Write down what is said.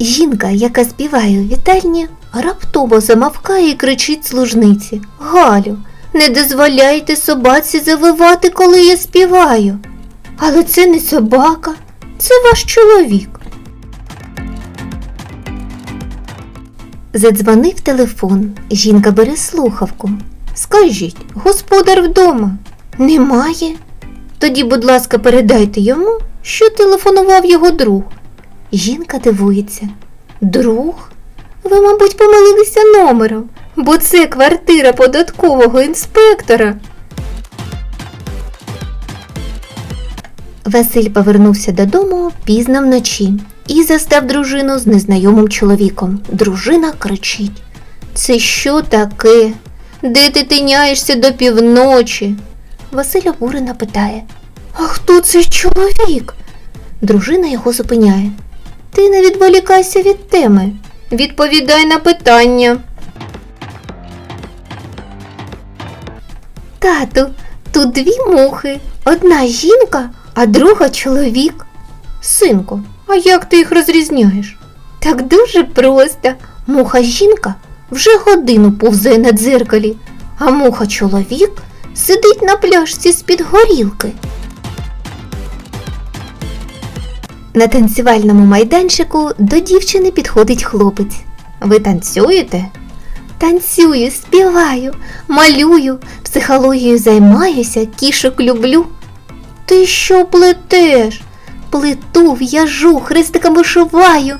Жінка, яка співає у вітальні, раптово замовкає і кричить служниці. Галю, не дозволяйте собаці завивати, коли я співаю. Але це не собака, це ваш чоловік. Задзвонив телефон. Жінка бере слухавку. Скажіть, господар вдома? Немає. Тоді, будь ласка, передайте йому, що телефонував його друг. Жінка дивується. Друг? Ви, мабуть, помилилися номером, бо це квартира податкового інспектора. Василь повернувся додому пізно вночі і застав дружину з незнайомим чоловіком. Дружина кричить: Це що таке? Де ти тиняєшся до півночі? Василь обурено питає: А хто цей чоловік? Дружина його зупиняє. Ти не відволікайся від теми. Відповідай на питання. Тату, тут дві мухи. Одна жінка, а друга чоловік. Синку, а як ти їх розрізняєш? Так дуже просто. Муха жінка вже годину повзає на дзеркалі, а муха чоловік сидить на пляшці з-під горілки. На танцювальному майданчику до дівчини підходить хлопець. Ви танцюєте? Танцюю, співаю, малюю, психологією займаюся, кішок люблю. Ти що плетеш? Плету, в'яжу, хрестиками вишиваю.